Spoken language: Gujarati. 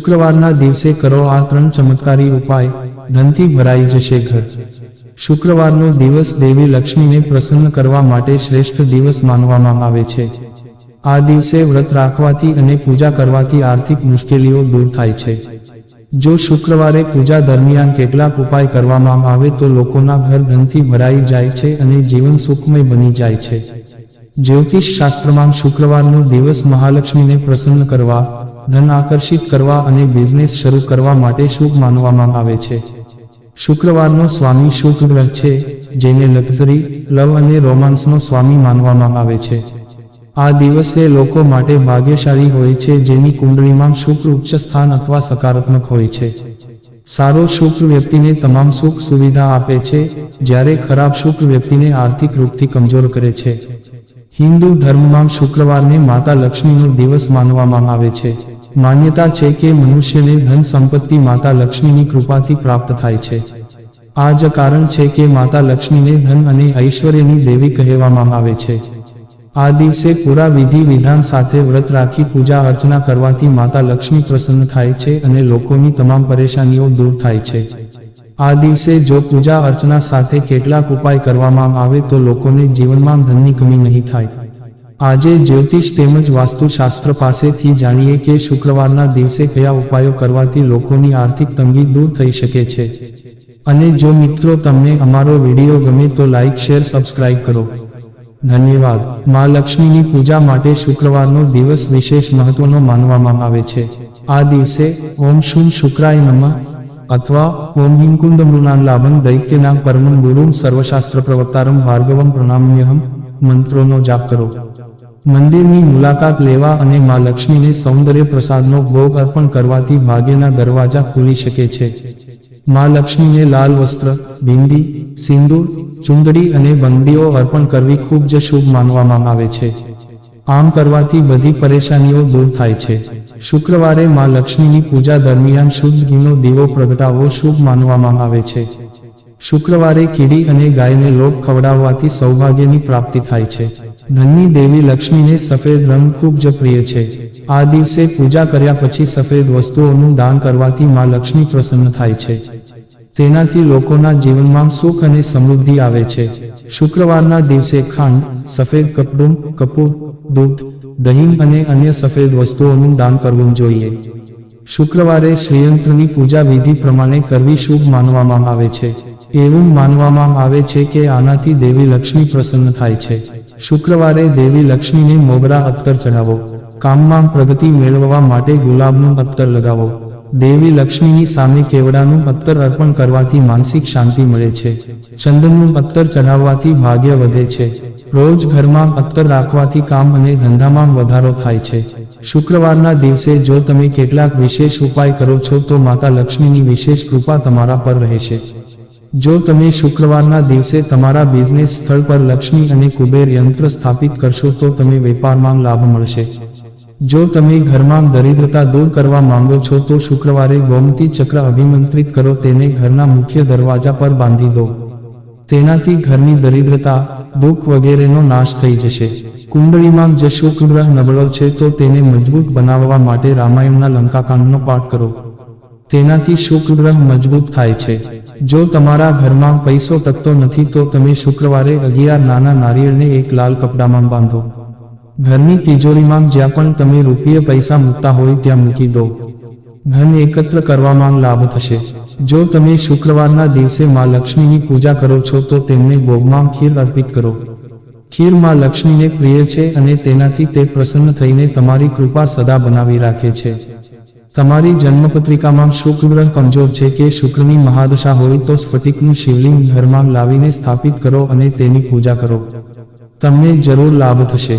શુક્રવારના દિવસે કરો આ ત્રણ ચમત્કારી ઉપાય. ધનથી ભરાઈ જશે ઘર. શુક્રવારનો દિવસ દેવી લક્ષ્મીને પ્રસન્ન કરવા માટે શ્રેષ્ઠ દિવસ માનવામાં આવે છે. આ દિવસે વ્રત રાખવાથી અને પૂજા કરવાથી આર્થિક મુશ્કેલીઓ દૂર થાય છે. જો શુક્રવારે પૂજા દરમિયાન કેટલાક ઉપાય કરવામાં આવે તો લોકોના ઘર ધનથી ભરાઈ જાય છે અને જીવન સુખમય બની જાય છે. જ્યોતિષ શાસ્ત્રમાં શુક્રવારનો દિવસ મહાલક્ષ્મીને પ્રસન્ન કરવા ધન આકર્ષિત કરવા અને બિઝનેસ શરૂ કરવા માટે શુભ માનવામાં આવે છે. શુક્રવારનો સ્વામી શુક્ર ગ્રહ છે, જેને લક્ઝરી લવ અને રોમાન્સનો સ્વામી માનવામાં આવે છે. આ દિવસે લોકો માટે ભાગ્યશાળી હોય છે, જેની કુંડળીમાં શુક્ર ઉચ્ચ સ્થાન અથવા સકારાત્મક હોય છે. સારો શુક્ર વ્યક્તિને તમામ સુખ સુવિધા આપે છે, જ્યારે ખરાબ શુક્ર વ્યક્તિને આર્થિક રૂપથી કમજોર કરે છે. હિન્દુ ધર્મમાં શુક્રવારને માતા લક્ષ્મીનો દિવસ માનવામાં આવે છે. માન્યતા છે કે મનુષ્યને ધન સંપત્તિ માતા લક્ષ્મીની કૃપાથી પ્રાપ્ત થાય છે. આ જ કારણ છે કે માતા લક્ષ્મીને ધન અને ઐશ્વર્યની દેવી કહેવામાં આવે છે. આ દિવસે પૂરા વિધિ વિધાન સાથે વ્રત રાખી પૂજા અર્ચના કરવાથી માતા લક્ષ્મી પ્રસન્ન થાય છે અને લોકોની તમામ પરેશાનીઓ દૂર થાય છે. આ દિવસે જો પૂજા અર્ચના સાથે કેટલાક ઉપાય કરવામાં આવે તો લોકોને જીવનમાં ધનની કમી નહીં થાય. આજે જ્યોતિષ તેમજ વાસ્તુશાસ્ત્ર પાસેથી જાણીએ કે શુક્રવારના દિવસે કયા ઉપાયો કરવાથી લોકોની આર્થિક તંગી દૂર થઈ શકે છે. અને જો મિત્રો તમને અમારો વીડિયો ગમે તો લાઇક શેર, સબસ્ક્રાઇબ કરો. ધન્યવાદ. મા લક્ષ્મીની પૂજા માટે શુક્રવારનો દિવસ વિશેષ મહત્વનો માનવામાં આવે છે. આ દિવસે ઓમ શુમ શુક્રાય નમઃ. ઓમ હિમકુંડ મૃણાન લાભમ દૈત્યના પરમં ગુરુમ સર્વશાસ્ત્ર પ્રવક્તારમ ભાર્ગવમ પ્રણામ્યહમ મંત્રોનો જાપ કરો મંદિરની મુલાકાત લેવા અને માં લક્ષ્મીને સૌંદર્ય પ્રસાદનો ભોગ અર્પણ કરવાથી ભાગ્યના દરવાજા ખુલી શકે છે। માં લક્ષ્મીને લાલ વસ્ત્ર, બિંદી, સિંદૂર, ચુંદડી અને બંગડીઓ અર્પણ કરવી ખૂબ જ શુભ માનવામાં આવે છે। આમ કરવાથી બધી પરેશાનીઓ દૂર થાય છે। શુક્રવારે માં લક્ષ્મીની પૂજા દરમિયાન શુદ્ધ ઘીનો દીવો પ્રગટાવવો શુભ માનવામાં આવે છે. શુક્રવારે કીડી અને ગાયને લોભ ખવડાવવાથી સૌભાગ્યની પ્રાપ્તિ થાય છે. ધનની દેવી લક્ષ્મીને સફેદ રંગ ખૂબ જ પ્રિય છે. આ દિવસે પૂજા કર્યા પછી સફેદ વસ્તુઓનું દાન કરવાથી માં લક્ષ્મી પ્રસન્ન થાય છે. તેનાથી લોકોના જીવનમાં સુખ અને સમૃદ્ધિ આવે છે. શુક્રવારના દિવસે ખાંડ, સફેદ કપડું, કપૂર, દૂધ દહીં અને અન્ય સફેદ વસ્તુઓનું દાન કરવું જોઈએ. શુક્રવારે શ્રીયંત્રની પૂજા વિધિ પ્રમાણે કરવી શુભ માનવામાં આવે છે. એવું માનવામાં આવે છે કે આનાથી દેવી લક્ષ્મી પ્રસન્ન થાય છે. શુક્રવારે દેવી લક્ષ્મીને મોગરા અત્તર ચઢાવો. કામમાં પ્રગતિ મેળવવા માટે ગુલાબનું અત્તર લગાવો. દેવી લક્ષ્મીની સામે કેવડાનું પત્તર અર્પણ કરવાથી માનસિક શાંતિ મળે છે. ચંદનનું પત્તર ચઢાવવાથી ભાગ્ય વધે છે. રોજ ઘરમાં પત્તર રાખવાથી કામ અને ધંધામાં વધારો થાય છે. શુક્રવારના દિવસે જો તમે કેટલાક વિશેષ ઉપાય કરો છો તો માતા લક્ષ્મીની વિશેષ કૃપા તમારા પર રહેશે. જો તમે શુક્રવારના દિવસે તમારા બિઝનેસ સ્થળ પર લક્ષ્મી અને કુબેર યંત્ર સ્થાપિત કરશો તો તમે વેપારમાં લાભ મળશે. જો તમે ઘરમાં દરિદ્રતા દૂર કરવા માંગો છો, તો શુક્રવારે ગોમતી ચક્ર અભિમંત્રિત કરો, તેને ઘરના મુખ્ય દરવાજા પર બાંધી દો. તેનાથી ઘરની દરિદ્રતા, દુઃખ વગેરેનો નાશ થઈ જશે. કુંડળીમાં જ શુક્ર ગ્રહ નબળો છે, તો તેને મજબૂત બનાવવા માટે રામાયણના લંકાકાંડનો પાઠ કરો. તેનાથી શુક્ર ગ્રહ મજબૂત થાય છે. જો તમારા ઘરમાં પૈસો ટકતો નથી, તો તમે શુક્રવારે અગિયાર નાના નારિયેળને એક લાલ કપડામાં બાંધો. ઘરની તિજોરીમાં જ્યાં પણ તમે રૂપિયા પૈસા મૂકતા હોય ત્યાં મૂકી દો. ધન એકત્ર કરવામાં લાભ થશે. જો તમે શુક્રવારના દિવસે માં લક્ષ્મીની પૂજા કરો છો તો તેમને ભોગમાં ખીર અર્પિત કરો. ખીરમાં લક્ષ્મીને પ્રિય છે અને તેનાથી તે પ્રસન્ન થઈને તમારી કૃપા સદા બનાવી રાખે છે. તમારી જન્મપત્રિકામાં શુક્ર ગ્રહ કમજોર છે કે શુક્રની મહાદશા હોય તો સ્ફટિકનું શિવલિંગ ઘરમાં લાવીને સ્થાપિત કરો અને તેની પૂજા કરો. તમને જરૂર લાભ થશે.